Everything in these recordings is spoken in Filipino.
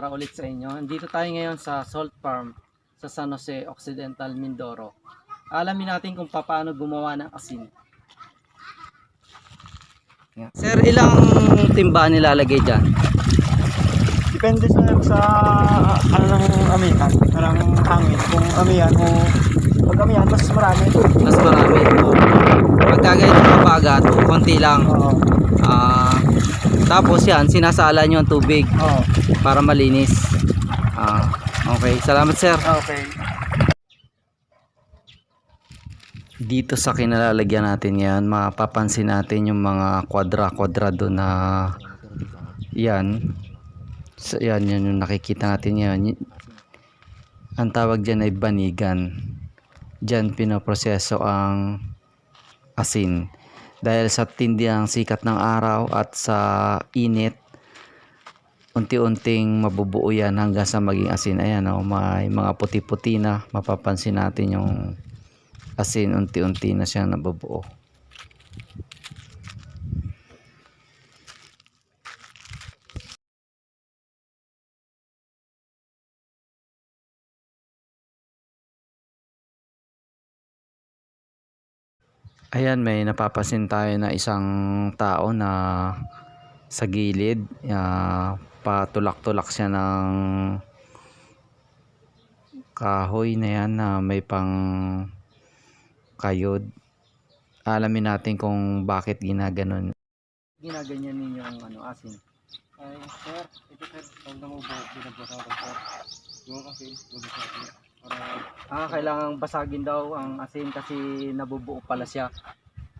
araw ulit sa inyo. Nandito tayo ngayon sa Salt Farm sa San Jose Occidental, Mindoro. Alamin natin kung paano gumawa ng asin. Sir, ilang timba nilalagay dyan? Depende sa sa ano ng amihan, ng hangin. Kung amihan o pag amihan, mas marami. Mas marami. Pagka ganito mabagat, konti lang. Oo. Ah, tapos yan, sinasala nyo ang tubig Oo. para malinis. Ah, okay, salamat sir. Okay. Dito sa kinalalagyan natin yan, mapapansin natin yung mga kwadra-kwadrado na yan. So, yan, yan yung nakikita natin yan. Ang tawag dyan ay banigan. Dyan pinoproseso ang asin. Dahil sa tindi ang sikat ng araw at sa init, unti-unting mabubuo yan hanggang sa maging asin. Ayan, oh, may mga puti-puti na mapapansin natin yung asin unti-unti na siya nabubuo. Ayan, may napapasin tayo na isang tao na sa gilid, ah, patulak-tulak siya ng kahoy na yan na may pang kayod. Alamin natin kung bakit ginaganon. Ginaganyan ninyo ang ano, asin. Ay, sir, ito sir, pag namubo, binabasa ko sir. Yung kasi, babasa ko. Ah, kailangang basagin daw ang asin kasi nabubuo pala siya.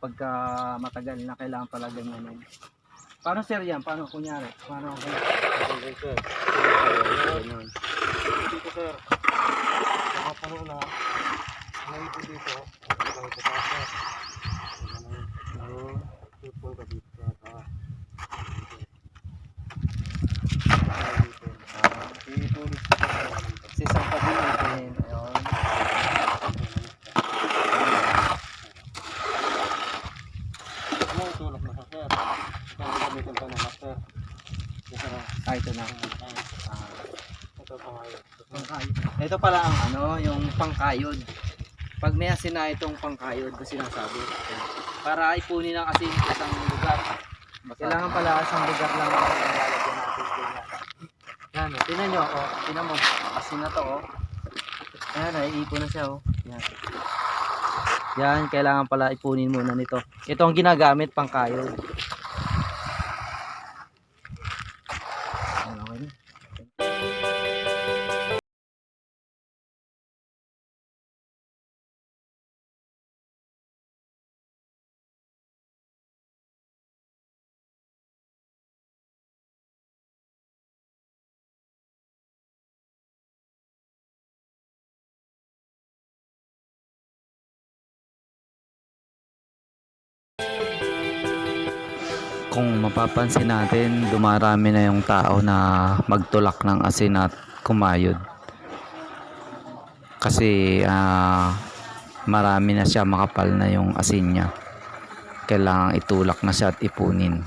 Pagka matagal na kailangan pala ganyanin. Paano sir yan? Paano kunyari? Paano kung okay, sir. Dito sir, nakapuno na. Ngayon dito, ito ito pa sir. Ngayon, ipon ka dito sa taas. Itulis ko sa Si isang pabilitin. Ayun. Ano itulak na sa sir? Kaya gamitin pa ng master. Ito na. Ah, ito na. Ah, Ito pa ngayon. pangkayod. Ito pala ang ano, yung pangkayod. Pag may asin na itong pangkayod na sinasabi. Para ipunin ang asin sa isang lugar. Kailangan pala isang lugar lang ang lalagyan natin. Yan, oh. Tingnan nyo, oh. Tingnan mo. Asin na to, oh. Ayan, naiipon na siya, oh. Yan. Yan, kailangan pala ipunin muna nito. Ito ang ginagamit pangkayod. Ayan, kung mapapansin natin, dumarami na yung tao na magtulak ng asin at kumayod. Kasi ah, marami na siya makapal na yung asin niya. Kailangang itulak na siya at ipunin.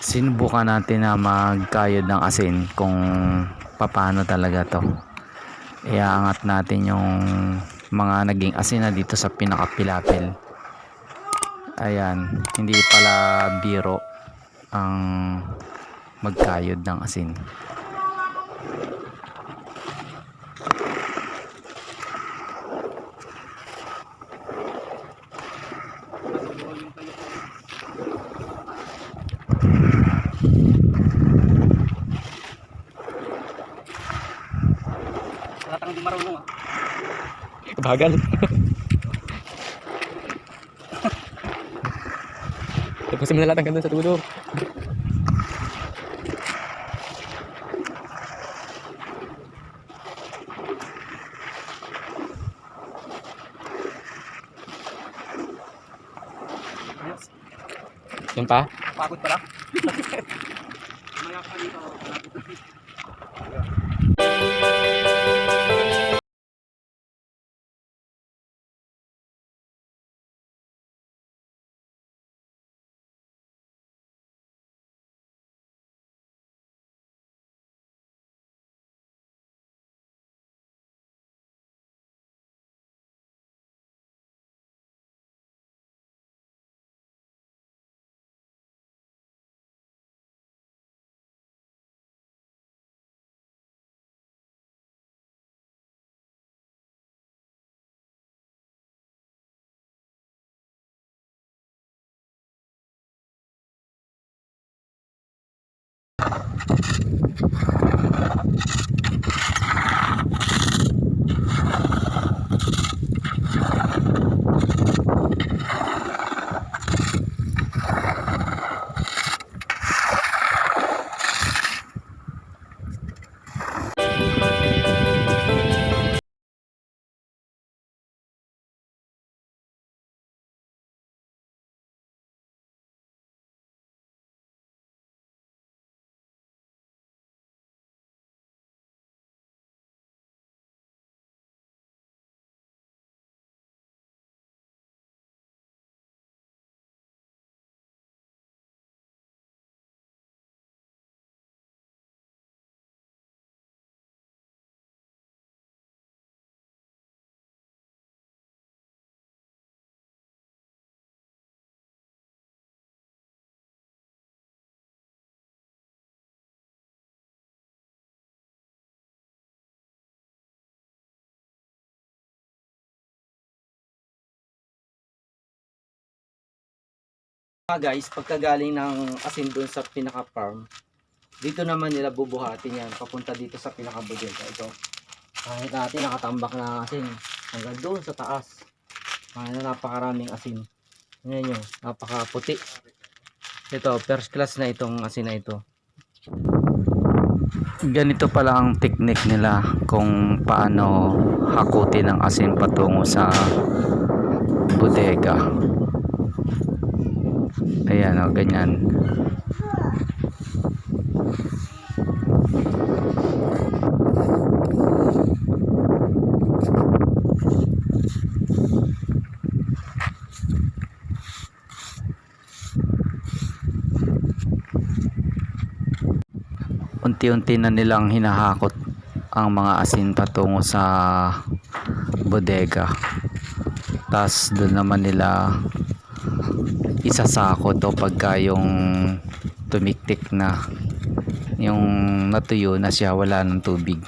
Sinubukan natin na magkayod ng asin kung paano talaga to iaangat natin yung mga naging asin na dito sa pinakapilapil. Ayan, hindi pala biro ang magkayod ng asin. Bagal. Tapusin mo na lahat hanggang dun sa tulo. Yan pa? Pagod pala. Maya guys, pagkagaling ng asin doon sa pinaka farm, dito naman nila bubuhatin yan papunta dito sa pinaka bodega. Ito. Kahit natin nakatambak na asin hanggang doon sa taas. Mga na napakaraming asin. Ngayon nyo, napakaputi. Ito, first class na itong asin na ito. Ganito pala ang technique nila kung paano hakutin ang asin patungo sa bodega. Ayan o, ganyan. unti-unti na nilang hinahakot ang mga asin patungo sa bodega tas doon naman nila isasako to pagka yung tumiktik na yung natuyo na siya wala ng tubig.